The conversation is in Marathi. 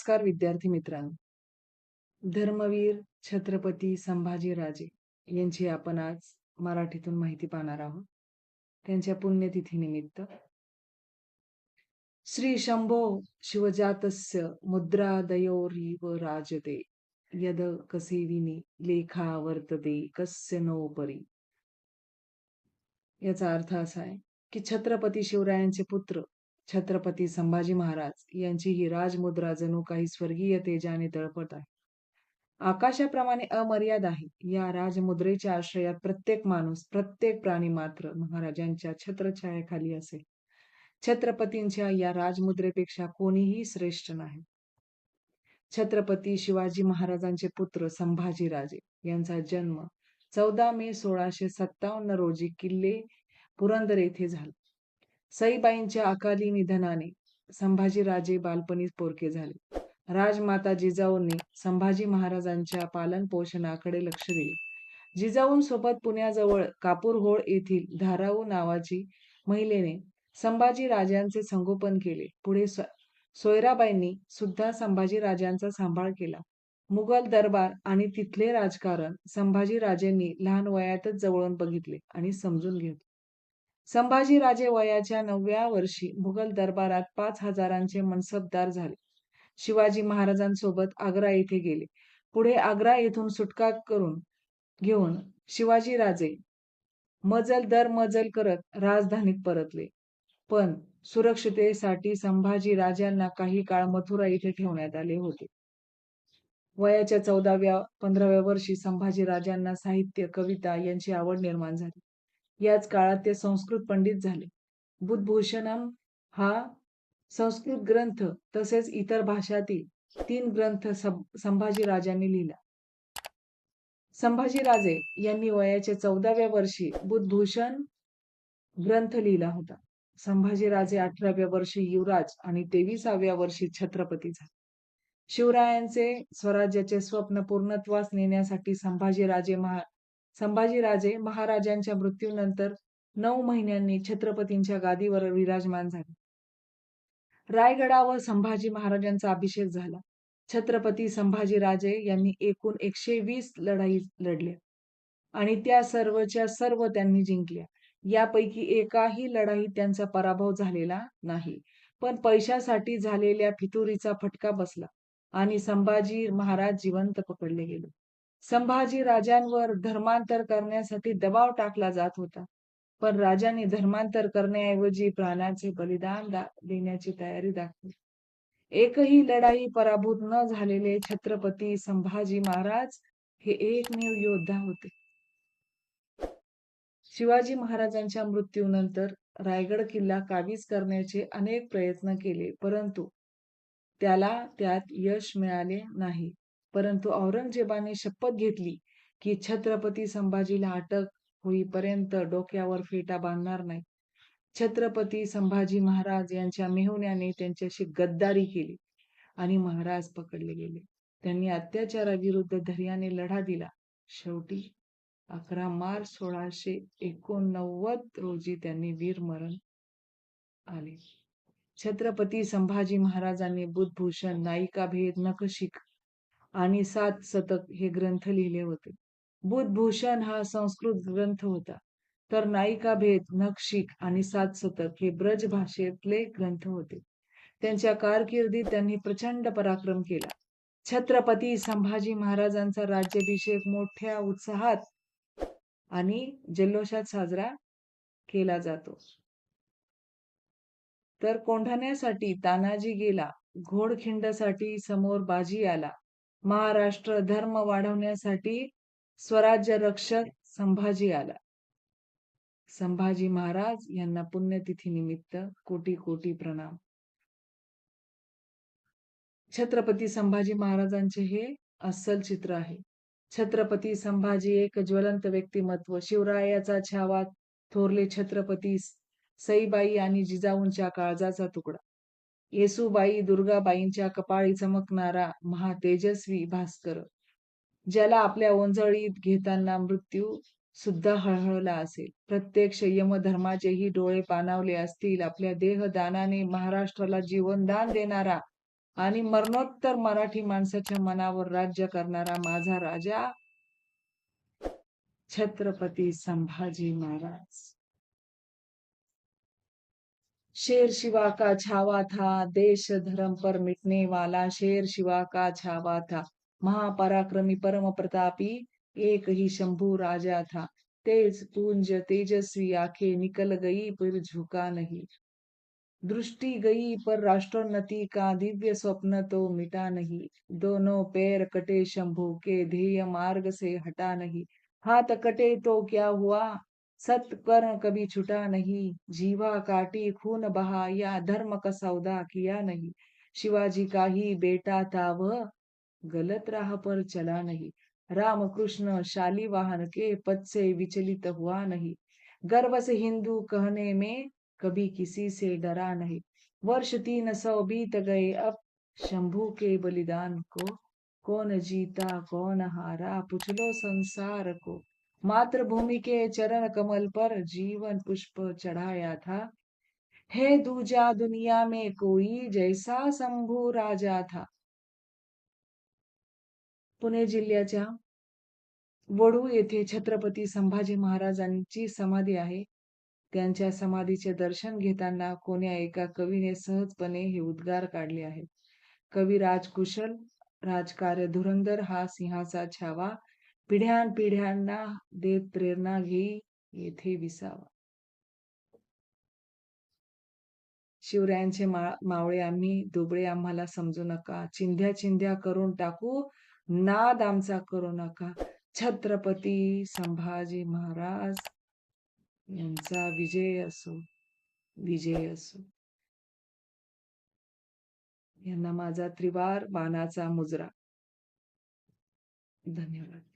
नमस्कार विद्यार्थी मित्रांनो. धर्मवीर छत्रपती संभाजी राजे यांची आपण आज मराठीतून माहिती पाहणार आहोत. त्यांच्या पुण्यतिथीनिमित्त. श्री शंभो शिवजातस्य व राजते. यद कसेविनी लेखा वर्तते कस्य नोपरी. याचा अर्थ असा आहे की छत्रपती शिवरायांचे पुत्र छत्रपती संभाजी महाराज यांची ही राजमुद्रा जणू काही स्वर्गीय तेजाने तळपत आहे. आकाशाप्रमाणे अमर्याद आहे. या राजमुद्रेच्या आश्रयात प्रत्येक माणूस प्रत्येक प्राणी मात्र महाराजांच्या छत्रछायाखाली असेल. छत्रपतींच्या या राजमुद्रेपेक्षा कोणीही श्रेष्ठ नाही. छत्रपती शिवाजी महाराजांचे पुत्र संभाजीराजे यांचा जन्म चौदा मे सोळाशे सत्तावन्न रोजी किल्ले पुरंदर येथे झाला. सईबाईंच्या अकाली निधनाने संभाजीराजे बालपणीच पोरके झाले. राजमाता जिजाऊंनी संभाजी महाराजांच्या पालन पोषणाकडे लक्ष दिले. जिजाऊंसोबत पुण्याजवळ कापूरहोळ येथील धाराऊ नावाची महिलेने संभाजी राजांचे संगोपन केले. पुढे सोयराबाईंनी सुद्धा संभाजी राजांचा सांभाळ केला. मुघल दरबार आणि तिथले राजकारण संभाजी राजांनी लहान वयातच जवळून बघितले आणि समजून घेतले. संभाजीराजे वयाच्या नवव्या वर्षी मुघल दरबारात पाच हजारांचे मनसबदार झाले. शिवाजी महाराजांसोबत आग्रा येथे गेले. पुढे आग्रा येथून सुटका करून घेऊन शिवाजीराजे मजल दर मजल करत राजधानीत परतले. पण सुरक्षितेसाठी संभाजी राजांना काही काळ मथुरा इथे ठेवण्यात आले होते. वयाच्या चौदाव्या पंधराव्या वर्षी संभाजी राजांना साहित्य कविता यांची आवड निर्माण झाली. याच काळात ते संस्कृत पंडित झाले. बुद्धभूषणम हा संस्कृत ग्रंथ तसेच इतर भाषातील तीन ग्रंथ संभाजी राजांनी लिहिला. संभाजीराजे यांनी वयाच्या चौदाव्या वर्षी बुद्धभूषण ग्रंथ लिहिला होता. संभाजीराजे अठराव्या वर्षी युवराज आणि तेविसाव्या वर्षी छत्रपती झाले. शिवरायांचे स्वराज्याचे स्वप्न पूर्णत्वास नेण्यासाठी संभाजीराजे महा संभाजीराजे महाराजांच्या मृत्यूनंतर नऊ महिन्यांनी छत्रपतींच्या गादीवर विराजमान झाले. रायगडावर संभाजी महाराजांचा अभिषेक झाला. छत्रपती संभाजीराजे यांनी एकूण एकशे वीस लढाई लढल्या आणि त्या सर्वच्या सर्व त्यांनी जिंकल्या. यापैकी एकाही लढाईत त्यांचा पराभव झालेला नाही पण पैशासाठी झालेल्या फितुरीचा फटका बसला आणि संभाजी महाराज जिवंत पकडले गेले. संभाजी राजांवर धर्मांतर करण्यासाठी दबाव टाकला जात होता. पण राजांनी धर्मांतर करण्याऐवजी प्राणाचे बलिदान देण्याची तयारी दाखवली. एकही लढाई पराभूत न झालेले छत्रपती संभाजी महाराज हे एकमेव योद्धा होते. शिवाजी महाराजांच्या मृत्यूनंतर रायगड किल्ला काबीज करण्याचे अनेक प्रयत्न केले परंतु त्याला त्यात यश मिळाले नाही. परंतु औरंगजेबाने शपथ घेतली की छत्रपती संभाजीला अटक होईपर्यंत डोक्यावर फेटा बांधणार नाही. छत्रपती संभाजी महाराज यांच्या मेहुण्याने त्यांच्याशी गद्दारी केली आणि महाराज पकडले गेले. त्यांनी अत्याचाराविरुद्ध धैर्याने लढा दिला. शेवटी अकरा मार्च सोळाशे एकोणनव्वद रोजी त्यांनी वीरमरण आले. छत्रपती संभाजी महाराजांनी बुद्धभूषण नायिका भेद नखशिक आणि सात शतक हे ग्रंथ लिहिले होते. बुधभूषण हा संस्कृत ग्रंथ होता. तर नायिका भेद नक्षिक आणि सात शतक हे ब्रज भाषेतले ग्रंथ होते. त्यांच्या कारकिर्दीत त्यांनी प्रचंड पराक्रम केला. छत्रपती संभाजी महाराजांचा राज्याभिषेक मोठ्या उत्साहात आणि जल्लोषात साजरा केला जातो. तर कोंढाण्यासाठी तानाजी गेला. घोडखिंडसाठी समोर बाजी आला. महाराष्ट्र धर्म वाढवण्यासाठी स्वराज्य रक्षक संभाजी आला. संभाजी महाराज यांना पुण्यतिथी निमित्त कोटी कोटी प्रणाम. छत्रपती संभाजी महाराजांचे हे अस्सल चित्र आहे. छत्रपती संभाजी एक ज्वलंत व्यक्तिमत्व. शिवरायाचा छावा थोरले छत्रपती सईबाई आणि जिजाऊंच्या काळजाचा तुकडा. येसुबाई दुर्गाबाईंच्या कपाळी चमकणारा महातेजस्वी भास्कर ज्याला आपल्या ओंजळीत घेताना मृत्यू सुद्धा हळहळला असेल. प्रत्यक्ष यमधर्माचेही डोळे पानावले असतील. आपल्या देहदानाने महाराष्ट्राला जीवनदान देणारा आणि मरणोत्तर मराठी माणसाच्या मनावर राज्य करणारा माझा राजा छत्रपती संभाजी महाराज. शेर शिवा का छावा था, देश धर्म पर मिटने वाला शेर शिवा का छावा था। महापराक्रमी परम प्रतापी एक ही शंभु राजा था। तेज पुंज, तेजस्वी आँखें निकल गई पर झुका नहीं। दृष्टि गई पर राष्ट्रोन्नति का दिव्य स्वप्न तो मिटा नहीं। दोनों पैर कटे शंभू के, ध्येय मार्ग से हटा नहीं। हाथ कटे तो क्या हुआ? सत्कर्म कभी छुटा नहीं, जीवा काटी खून बहा, या धर्म का सौदा किया नहीं। शिवाजी का ही बेटा था वह, गलत राह पर चला नहीं। रामकृष्ण शालीवाहन के पद से विचलित हुआ नहीं। गर्व से हिंदू कहने में कभी किसी से डरा नहीं। वर्ष तीन सौ बीत गए, अब शंभू के बलिदान को कौन जीता, कौन हारा, पूछ लो संसार को। मातृभूमि के चरण कमल पर जीवन पुष्प चढ़ाया था। हे दूजा दुनिया में कोई जैसा शंभू राजा था। पुणे जिल्ह्याच्या वडू येथे छत्रपती संभाजी महाराजांची समाधी आहे. त्यांच्या समाधीचे दर्शन घेताना कोण्या एका कवीने सहजपणे हे उद्गार काढले आहेत. कवी राजकुशल राजकार्य धुरंधर हा सिंहाचा छावा पिढ्यान पिढ्यांना देत प्रेरणा घेई येथे विसावा. शिवरायांचे मा मावळे आम्ही दुबळे आम्हाला समजू नका. चिंध्या चिंध्या करून टाकू नाद आमचा करू नका. छत्रपती संभाजी महाराज यांचा विजय असो विजय असो. यांना माझा त्रिवार बाणाचा मुजरा. धन्यवाद.